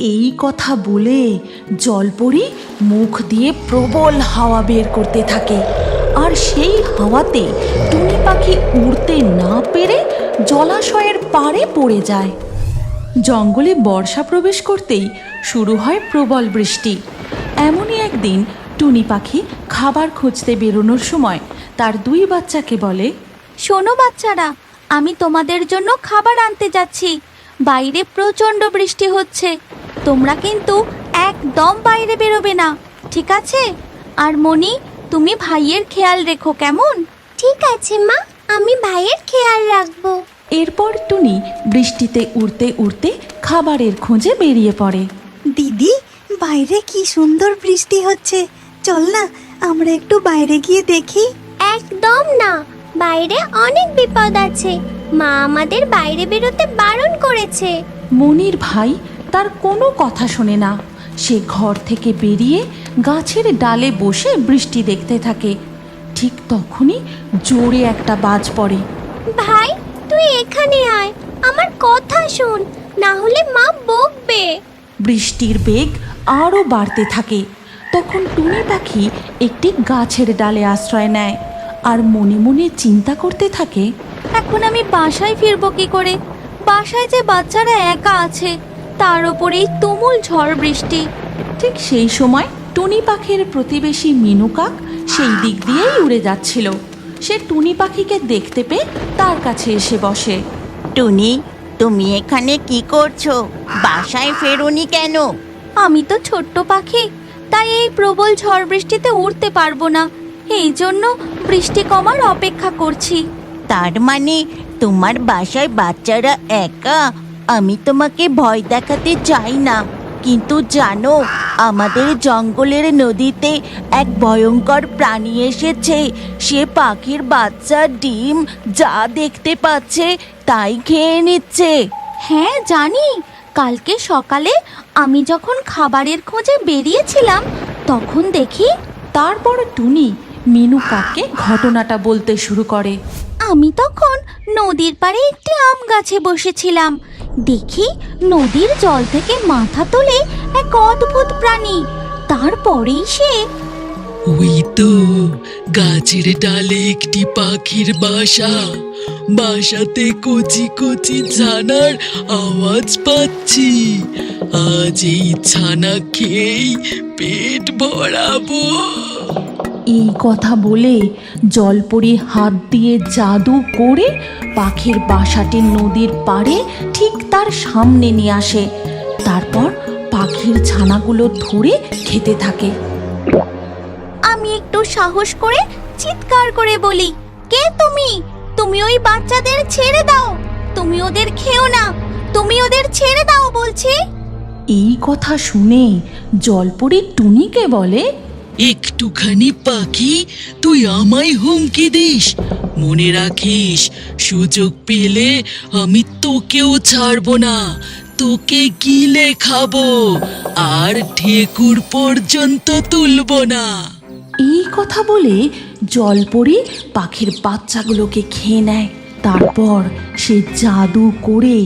এই কথা বলে জলপরি মুখ দিয়ে প্রবল হাওয়া বের করতে থাকে। আর সেই হাওয়াতে টুনি পাখি উড়তে না পেরে জলাশয়ের পাড়ে পড়ে যায়। জঙ্গলে বর্ষা প্রবেশ করতেই শুরু হয় প্রবল বৃষ্টি। এমনই একদিন টুনি পাখি খাবার খুঁজতে বেরোনোর সময় তার দুই বাচ্চাকে বলে, শোনো বাচ্চারা, আমি তোমাদের জন্য খাবার আনতে যাচ্ছি। বাইরে প্রচণ্ড বৃষ্টি হচ্ছে। তোমরা কিন্তু একদম বাইরে বেরোবে না ঠিক আছে? আর মনি তুমি ভাইয়ের খেয়াল রেখো কেমন? ঠিক আছে মা। আমি ভাইয়ের খেয়াল রাখব। এরপর টুনি বৃষ্টিতে উড়তে উড়তে খাবারের খোঁজে বেরিয়ে পড়ে। দিদি বাইরে কি সুন্দর বৃষ্টি হচ্ছে। চল না আমরা একটু বাইরে গিয়ে দেখি। একদম না বাইরে অনেক বিপদ আছে। মা আমাদের বাইরে বেরোতে বারণ করেছে। মনির ভাই তার কোনো কথা শোনে না। সে ঘর থেকে বেরিয়ে গাছের ডালে বসে বৃষ্টি দেখতে থাকে। ঠিক তখনই জোরে একটা বাজ পড়ে। ভাই তুই এখানে আয়। আমার কথা শোন না হলে মা বকবে। বৃষ্টির বেগ আরও বাড়তে থাকে। তখন টুনি পাখি একটি গাছের ডালে আশ্রয় নেয় আর মনে মনে চিন্তা করতে থাকে এখন আমি বাসায় ফিরবো কি করে? বাসায় যে বাচ্চারা একা আছে তার ওপরেই তুমুল ঝড় বৃষ্টি। ঠিক সেই সময় টুনি পাখির প্রতিবেশী মিনু কাক সেই দিক দিয়েই উড়ে যাচ্ছিল। সে টুনি পাখিকে দেখতে পেয়ে তার কাছে এসে বসে। টুনি তুমি এখানে কি করছ? বাসায় ফেরোনি কেন? আমি তো ছোট্ট পাখি তাই এই প্রবল ঝড় বৃষ্টিতে উড়তে পারব না। এই জন্য বৃষ্টি কমার অপেক্ষা করছি। তার মানে তোমার বাসায় বাচ্চারা একা আমি তোমাকে ভয় দেখাতে চাই না। কিন্তু জানো, আমাদের জঙ্গলের নদীতে এক ভয়ঙ্কর প্রাণী এসেছে। সে পাখির বাচ্চা ডিম যা দেখতে পাচ্ছে, তাই খেয়ে নিচ্ছে। হ্যাঁ জানি। কালকে সকালে আমি যখন খাবারের খোঁজে বেরিয়েছিলাম, তখন দেখি তারপর টুনি মিনু কাককে ঘটনাটা বলতে শুরু করে। আমি তখন নদীর পাড়ে একটি আম গাছে বসেছিলাম। দেখি নদীর জল থেকে মাথা তোলে এক অদ্ভুত প্রাণী। তারপরেই সে ওই তো, গাছের ডালে একটি পাখির বাসা। বাসাতে কচি কচি ছানার আওয়াজ পাচ্ছি। আজ এই ছানা খেয়েই পেট ভরাবো। এই কথা বলে জলপরি হাত দিয়ে জাদু করে পাখির বাসাটি নদীর পাড়ে ঠিক তার সামনে নিয়ে আসে। তারপর পাখির ছানাগুলো ধরে খেতে থাকে। আমি একটু সাহস করে চিৎকার করে বলি কে তুমি? তুমি ওই বাচ্চাদের ছেড়ে দাও। তুমি ওদের খেও না। তুমি ওদের ছেড়ে দাও বলছি। এই কথা শুনে জলপরি টুনিকে বলে একটুখানি পাখি, তুই আমায় হুমকি দিস। মনে রাখিস, সুযোগ পেলে আমি তোকেও ছাড়বো না, তোকে গিলে খাব, আর ঠেকুর পর্যন্ত তুলব না। এই কথা বলে জলপরি পাখির বাচ্চাগুলোকে খেয়ে নেয়। তারপর সে জাদু করে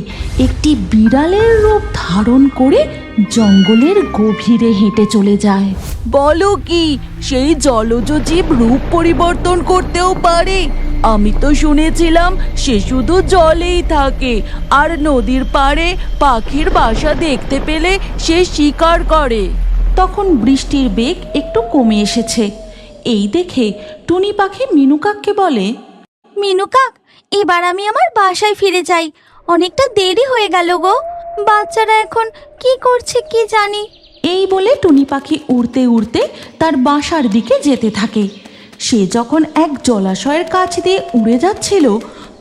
একটি বিড়ালের রূপ ধারণ করে জঙ্গলের গভীরে হেঁটে চলে যায়। বলো কি, সেই জলজ জীব রূপ পরিবর্তন করতেও পারে? আমি তো শুনেছিলাম সে শুধু জলেই থাকে, আর নদীর পাড়ে পাখির বাসা দেখতে পেলে সে শিকার করে। তখন বৃষ্টির বেগ একটু কমে এসেছে। এই দেখে টুনি পাখি মিনু কাককে বলে মিনু কাক এবার আমি আমার বাসায় ফিরে যাই। অনেকটা দেরি হয়ে গেল গো। বাচ্চারা এখন কি করছে কি জানি। এই বলে টুনি পাখি উড়তে উড়তে তার বাসার দিকে যেতে থাকে। সে যখন এক জলাশয়ের কাছ দিয়ে উড়ে যাচ্ছিল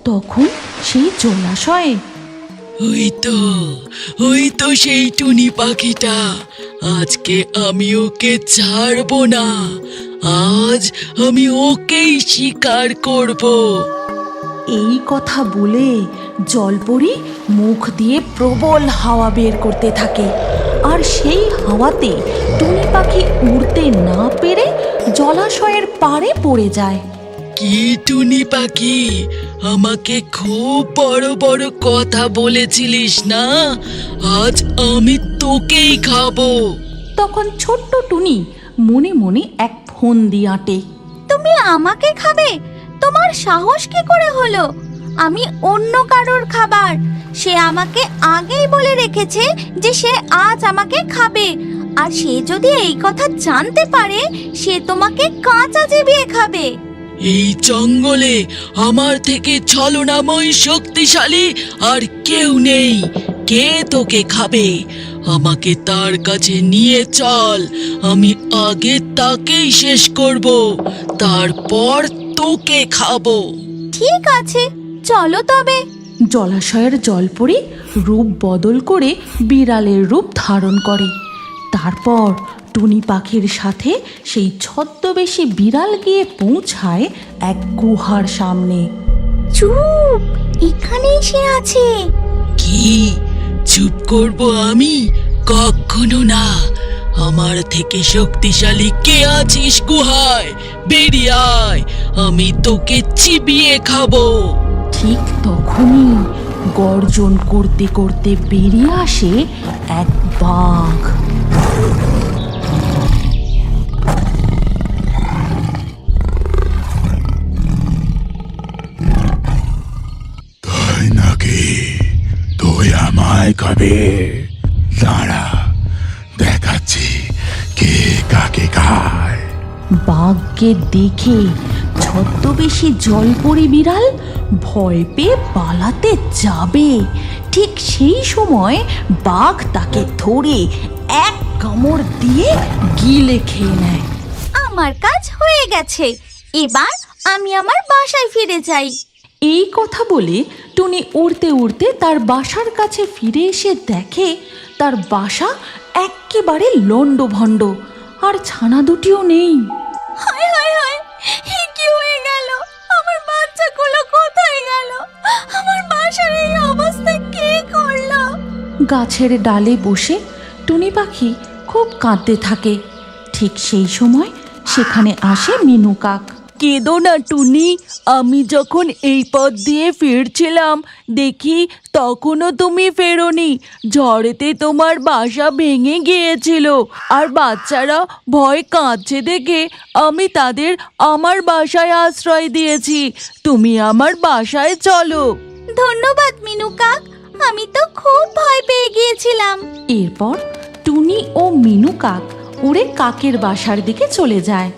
তখন সেই জলাশয়ে ওই তো ওই তো সেই টুনি পাখিটা। আজকে আমি ওকে ছাড়বো না। আজ আমি ওকেই শিকার করব। এই কথা বলে জলপরি মুখ দিয়ে প্রবল হাওয়া বের করতে থাকে। আর সেই হাওয়াতে টুনি পাখি উড়তে না পেরে জলাশয়ের পাড়ে পড়ে যায়। কি টুনি পাখি? আমাকে খুব বড় বড় কথা বলেছিলিস না? আজ আমি তোকেই খাব। তখন ছোট্ট টুনি মনে মনে এক ফোন দিয়ে আঁটে। তুমি আমাকে খাবে? তোমার সাহস কি করে হলো? আমি অন্য কারোর খাবার। সে আমাকে আগেই বলে রেখেছে যে সে আজ আমাকে খাবে। আর সে যদি এই কথা জানতে পারে, সে তোমাকে কাঁচা চিবিয়ে খাবে। এই জঙ্গলে আমার থেকে ছলনাময় শক্তিশালী। আর কেউ নেই। কে তোকে খাবে? আমাকে তার কাছে নিয়ে চল। আমি আগে তাকেই শেষ করব। তারপর তোকে খাব। ঠিক আছে চলো তবে। জলাশয়ের জলপরি রূপ বদল করে বিড়ালের রূপ ধারণ করে। তারপর টুনি পাখির সাথে সেই ছদ্মবেশী বিড়াল গিয়ে পৌঁছায় এক গুহার সামনে। চুপ এখানেই সে আছে। কি? চুপ করব আমি? কখনো না। আমার থেকে শক্তিশালী কে আছিস গুহায়? বেরিয়ে আয় আমি তোকে চিবিয়ে খাব। ঠিক তখনই গর্জন করতে করতে বেরিয়ে আসে এক বাঘ। তাই নাকি তুই আমায় খাবে দাঁড়া কাকে খায়? বাঘকে দেখে ছদ্মবেশী জলপরি বিড়াল ভয় পেয়ে পালাতে যাবে। ঠিক সেই সময় বাঘ তাকে ধরে এক কামড় দিয়ে গিলে খেয়ে নেয়। আমার কাজ হয়ে গেছে। এবার আমি আমার বাসায় ফিরে যাই। এই কথা বলে টুনি উড়তে উড়তে তার বাসার কাছে ফিরে এসে দেখে তার বাসা এক্কেবারে লণ্ডভণ্ড। আর ছানা দুটিও নেই। হায় হায় হায় এ কি হয়ে গেল? আমার বাচ্চাগুলো কোথায় গেল? আমার বাসার এই অবস্থা কে করল? গাছের ডালে বসে টুনি পাখি খুব কাঁদতে থাকে। ঠিক সেই সময় সেখানে আসে মিনু কাক। কেঁদো না টুনি আমি যখন এই পথ দিয়ে ফিরছিলাম দেখি তখনও তুমি ফেরোনি। ঝড়েতে তোমার বাসা ভেঙে গিয়েছিল। আর বাচ্চারা ভয় কাঁদছে দেখে আমি তাদের আমার বাসায় আশ্রয় দিয়েছি। তুমি আমার বাসায় চলো। ধন্যবাদ মিনু কাক আমি তো খুব ভয় পেয়ে গিয়েছিলাম। এরপর টুনি ও মিনু কাক উড়ে কাকের বাসার দিকে চলে যায়।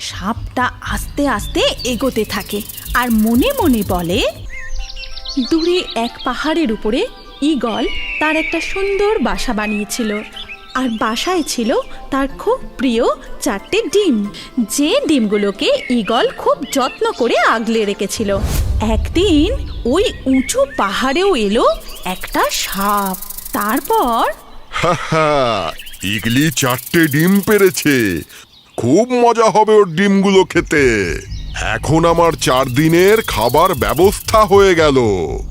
সাপটা আস্তে আস্তে এগোতে থাকে আর মনে মনে বলে দূরে এক পাহাড়ের উপরে ঈগল তার একটা সুন্দর বাসা বানিয়েছিল। আর বাসায় ছিল তার খুব প্রিয় চারটে ডিম। যে ডিমগুলোকে ঈগল খুব যত্ন করে আগলে রেখেছিল। একদিন ওই উঁচু পাহাড়েও এলো একটা সাপ। তারপর ইগলি চারটে ডিম পেরেছে। খুব মজা হবে ওর ডিমগুলো খেতে। এখন আমার চার দিনের খাবার ব্যবস্থা হয়ে গেল।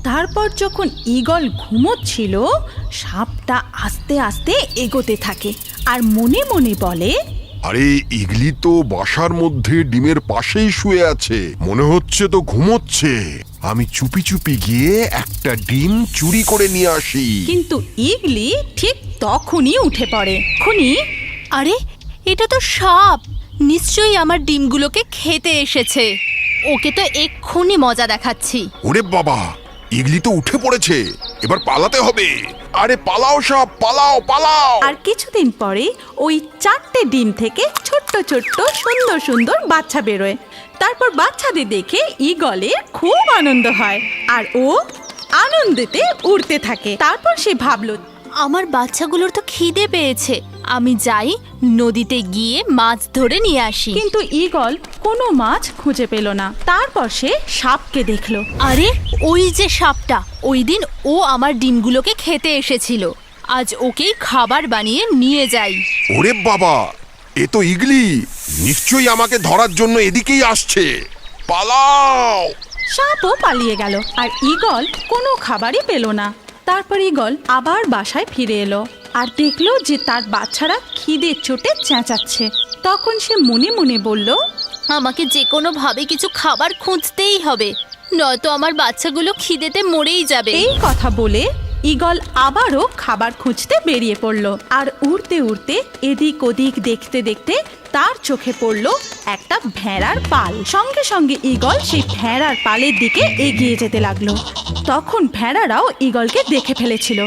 তারপর যখন ঈগল ঘুমোচ্ছিল সাপটা আস্তে আস্তে এগোতে থাকে আর মনে মনে বলে আরে ইগলি তো বাসার মধ্যে ডিমের পাশেই শুয়ে আছে। মনে হচ্ছে তো ঘুমোচ্ছে। আমি চুপি চুপি গিয়ে একটা ডিম চুরি করে নিয়ে আসি। কিন্তু ইগলি ঠিক তখনই উঠে পড়ে। খুনি আরে এটা তো সাপ। নিশ্চয়ই আমার ডিমগুলোকে খেতে এসেছে। ওকে তো এক্ষুনি মজা দেখাচ্ছি। ওরে বাবা ইগলি তো উঠে পড়েছে। এবার পালাতে হবে। আরে পালাও সব পালাও পালাও। আর কিছুদিন পরে ওই চারটে ডিম থেকে ছোট্ট ছোট্ট সুন্দর সুন্দর বাচ্চা বেরোয়। তারপর বাচ্চাদের দেখে ঈগলের খুব আনন্দ হয়। আর ও আনন্দেতে উড়তে থাকে। তারপর সে ভাবলো আমার বাচ্চাগুলোর তো খিদে পেয়েছে। আমি যাই নদীতে গিয়ে মাছ ধরে নিয়ে আসি। কিন্তু ঈগল কোনো মাছ খুঁজে পেল না। তারপর সে সাপকে দেখল। আরে ওই যে সাপটা ওই দিন ও আমার ডিমগুলোকে খেতে এসেছিল। আজ ওকেই খাবার বানিয়ে নিয়ে যাই। ওরে বাবা এ তো ইগলি। নিশ্চয়ই আমাকে ধরার জন্য এদিকেই আসছে। পালাও! সাপও পালিয়ে গেল আর ঈগল কোনো খাবারই পেল না। তারপর ঈগল আবার বাসায় ফিরে এলো। আর দেখল যে তার বাচ্চারা খিদে চোটে চেঁচাচ্ছে। তখন সে মনে মনে বলল আমাকে যে কোনোভাবে কিছু খাবার খুঁজতেই হবে নয়তো আমার বাচ্চাগুলো খিদেতে মরেই যাবে। এই কথা বলে ঈগল আবারও খাবার খুঁজতে বেরিয়ে পড়ল আর উড়তে উড়তে এদিক ওদিক দেখতে দেখতে তার চোখে পড়ল একটা ভেড়ার পাল। সঙ্গে সঙ্গে ঈগল সেই ভেড়ার পালের দিকে এগিয়ে যেতে লাগল। তখন ভেড়ারাও ঈগলকে দেখে ফেলেছিল।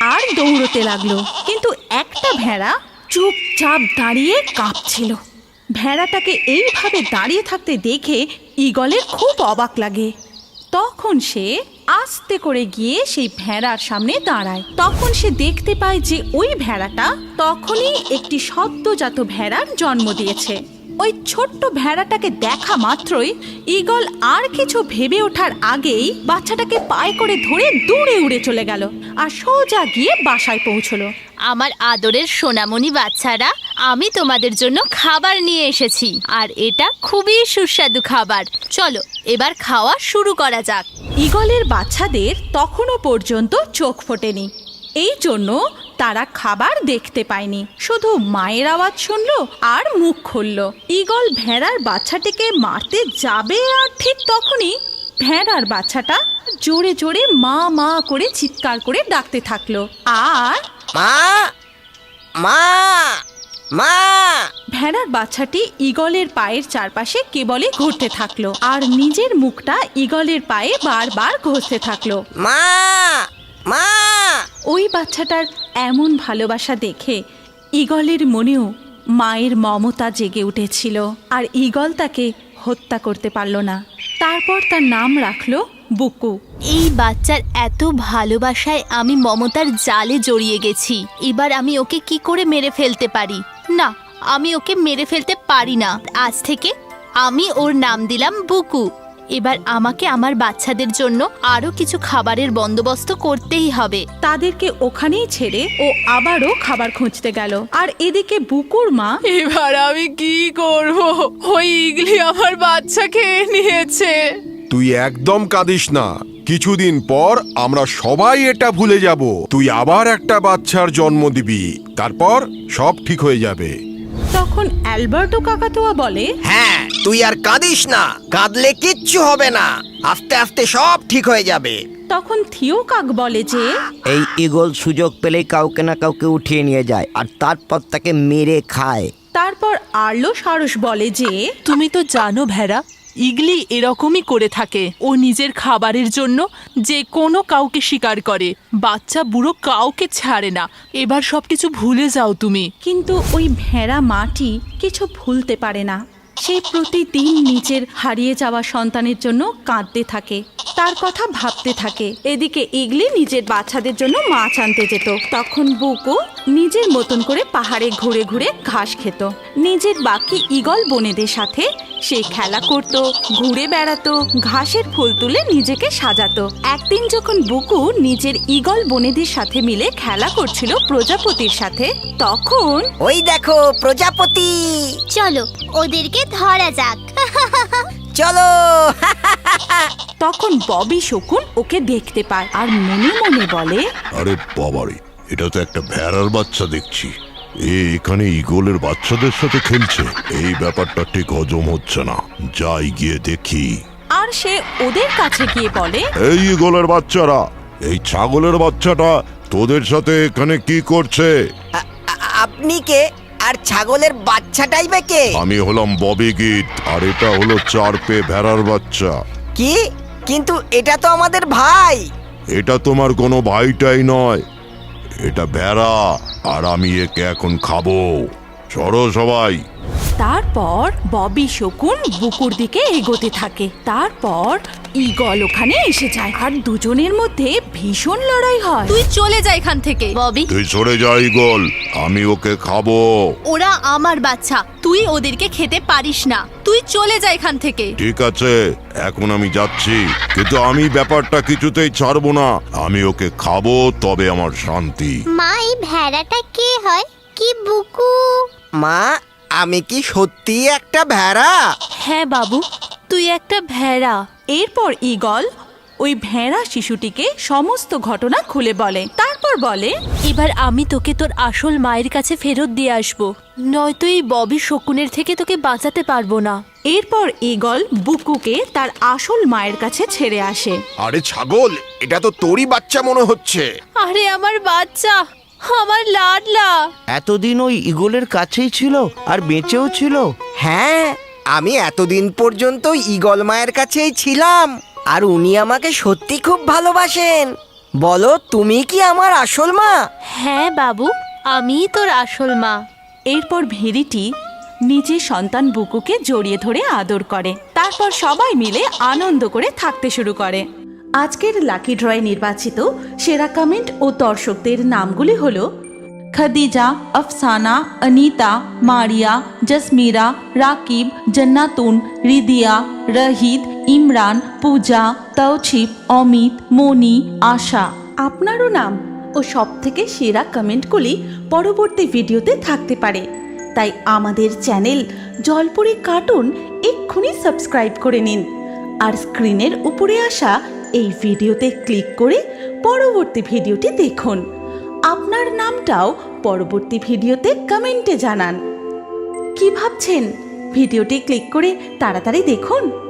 আর দৌড়তে লাগল। কিন্তু একটা ভেড়া চুপচাপ দাঁড়িয়ে কাঁপছিল। ভেড়াটাকে এইভাবে দাঁড়িয়ে থাকতে দেখে ঈগলের খুব অবাক লাগে। তখন সে আস্তে করে গিয়ে সেই ভেড়ার সামনে দাঁড়ায়। তখন সে দেখতে পায় যে ওই ভেড়াটা তখনই একটি সদ্যজাত ভেড়ার জন্ম দিয়েছে। ওই ছোট্ট ভেড়াটাকে দেখা মাত্রই ঈগল আর কিছু ভেবে ওঠার আগেই বাচ্চাটাকে পায়ে করে ধরে দূরে উড়ে চলে গেল আর সোজা গিয়ে বাসায় পৌঁছলো। আমার আদরের সোনামণি বাচ্চারা আমি তোমাদের জন্য খাবার নিয়ে এসেছি আর এটা খুবই সুস্বাদু খাবার। চলো এবার খাওয়া শুরু করা যাক। ঈগলের বাচ্চাদের তখনও পর্যন্ত চোখ ফোটেনি। এই জন্য তারা খাবার দেখতে পায়নি। শুধু মায়ের আওয়াজ শুনলো আর মুখ খুলল। ঈগল ভেড়ার বাচ্চাটিকে মারতে যাবে আর ঠিক তখনই ভেড়ার বাচ্চাটা জোরে জোরে মা মা করে চিৎকার করে ডাকতে থাকল। আর মা! মা! মা! ভেড়ার বাচ্চাটি ঈগলের পায়ের চারপাশে কেবলে ঘুরতে থাকল। আর নিজের মুখটা ঈগলের পায়ে বারবার ঘষতে থাকল। মা! মা! ওই বাচ্চাটার এমন ভালোবাসা দেখে ঈগলের মনেও মায়ের মমতা জেগে উঠেছিল আর ঈগল তাকে হত্যা করতে পারল না। তারপর তার নাম রাখল বুকু। এই বাচ্চার এত ভালোবাসায় আমি মমতার জালে জড়িয়ে গেছি। এবার আমি ওকে কি করে মেরে ফেলতে পারি? না আমি ওকে মেরে ফেলতে পারি না। আজ থেকে আমি ওর নাম দিলাম বুকু। এবার আমাকে আমার বাচ্চাদের জন্য আরও কিছু খাবারের বন্দোবস্ত করতেই হবে। তাদেরকে ওখানেই ছেড়ে ও আবারও খাবার খুঁজতে গেল। আর এদিকে বুকুর মা এবার আমি কি করব? ওই ইগলি আমার বাচ্চা খেয়ে নিয়েছে। তুই একদম কাঁদিস না। কিছুদিন পর আমরা সবাই এটা ভুলে যাব। তুই আবার একটা বাচ্চার জন্ম দিবি। তারপর সব ঠিক হয়ে যাবে। তখন অ্যালবার্টো কাকাতুয়া বলে হ্যাঁ তুই আর কাঁদিস না কাঁদলে কিচ্ছু হবে না আস্তে আস্তে সব ঠিক হয়ে যাবে। তখন থিও কাক বলে যে এই ইগল সুযোগ পেলেই কাউকে না কাউকে উঠিয়ে নিয়ে যায় আর তারপর তাকে মেরে খায়। তারপর আর্লো সারস বলে যে তুমি তো জানো ভেড়া ইগলি এরকমই করে থাকে। ও নিজের খাবারের জন্য যে কোনো কাউকে শিকার করে। বাচ্চা বুড়ো কাউকে ছাড়ে না। এবার সব কিছু ভুলে যাও তুমি। কিন্তু ওই ভেড়া মাটি কিছু ভুলতে পারে না। সে প্রতিদিন নিজের হারিয়ে যাওয়া সন্তানের জন্য কাঁদতে থাকে। তার কথা ভাবতে থাকে। এদিকে ইগলি নিজের বাচ্চাদের জন্য মাছ আনতে যেত। তখন বুকু নিজের মতন করে পাহাড়ে ঘুরে ঘুরে ঘাস খেত। নিজের বাকি ইগল বোনেদের সাথে সে খেলা করত ঘুরে বেড়াতো ঘাসের ফুল তুলে নিজেকে সাজাতো। একদিন যখন বুকু নিজের ইগল বোনেদের সাথে মিলে খেলা করছিল প্রজাপতির সাথে তখন ওই দেখো প্রজাপতি! চলো ওদেরকে ধরা যাক। চলো! তখন ববি শকুন ওকে দেখতে পায় আর মনে মনে বলে আরে বাবারে এটা তো একটা ভেড়ার বাচ্চা দেখছি। এ এখানে ইগলের বাচ্চাদের সাথে খেলছে। এই ব্যাপারটা ঠিক হজম হচ্ছে না। যাই গিয়ে দেখি। আর সে ওদের কাছে গিয়ে বলে এই ইগলের বাচ্চারা এই ছাগলের বাচ্চাটা তোদের সাথে এখানে কি করছে? আপনি কে? আর ছাগলের বাচ্চাটাই বা কে? আমি হলাম ববি গিট আর এটা হলো চার পে ভেড়ার বাচ্চা। কি? কিন্তু এটা তো আমাদের ভাই। এটা তোমার কোনো ভাইটাই নয়। এটা ভেড়া আর আমি একে এখন খাব। সরো সবাই। তারপর ববি শকুন বুকুর দিকে এগোতে থাকে। তারপর ঈগল ওখানে এসে যায়। আর দুজনের মধ্যে ভীষণ লড়াই হয়। তুই চলে যা এখান থেকে ববি। তুই সরে যা ইগল আমি ওকে খাব। ওরা আমার বাচ্চা। তুই ওদেরকে খেতে পারিস না। তুই চলে যা এখান থেকে। ঠিক আছে এখন আমি যাচ্ছি। কিন্তু আমি ব্যাপারটা কিছুতেই ছাড়বো না। আমি ওকে খাব তবে আমার শান্তি। মা এই ভেড়াটা কে হয়? কি বুকু? মা আমি কি সত্যি একটা ভেড়া? হ্যাঁ বাবু তুই একটা ভেড়া। এরপর ঈগল ওই ভেড়া শিশুটিকে সমস্ত ঘটনা খুলে বলে। তারপর বলে এবার আমি তোকে তোর আসল মায়ের কাছে ফেরত দিয়ে আসব। নয়তো এই ববি শকুনের থেকে তোকে বাঁচাতে পারব না। এরপর ঈগল বুকুকে তার আসল মায়ের কাছে ছেড়ে আসে। আরে ছাগল এটা তো তোরই বাচ্চা মনে হচ্ছে। আরে আমার বাচ্চা আমার লাডলা। এতদিন ওই ইগলের কাছেই ছিল আর বেঁচেও ছিল। হ্যাঁ আমি এতদিন পর্যন্ত ঈগল মায়ের কাছেই ছিলাম। আর উনি আমাকে সত্যি খুব ভালোবাসেন। বলো তুমি কি আমার আসল মা? হ্যাঁ বাবু আমিই তোর আসল মা। এরপর ভেড়িটি নিজের সন্তান বুকুকে জড়িয়ে ধরে আদর করে। তারপর সবাই মিলে আনন্দ করে থাকতে শুরু করে। আজকের লাকি ড্রয়ে নির্বাচিত সেরা কমেন্ট ও দর্শকদের নামগুলি হল খাদিজা, আফসানা, অনিতা, মারিয়া, জসমিরা, রাকিব, জন্নাতুন, রিদিয়া রহিদ ইমরান, পূজা তৌছিপ অমিত, মনি, আশা। আপনারও নাম ও সব থেকে সেরা কমেন্টগুলি পরবর্তী ভিডিওতে থাকতে পারে। তাই আমাদের চ্যানেল জলপুরি কার্টুন এক্ষুনি সাবস্ক্রাইব করে নিন। আর স্ক্রিনের উপরে আসা এই ভিডিওতে ক্লিক করে পরবর্তী ভিডিওটি দেখুন। আপনার নামটাও পরবর্তী ভিডিওতে কমেন্টে জানান। কি ভাবছেন? ভিডিওটি ক্লিক করে তাড়াতাড়ি দেখুন।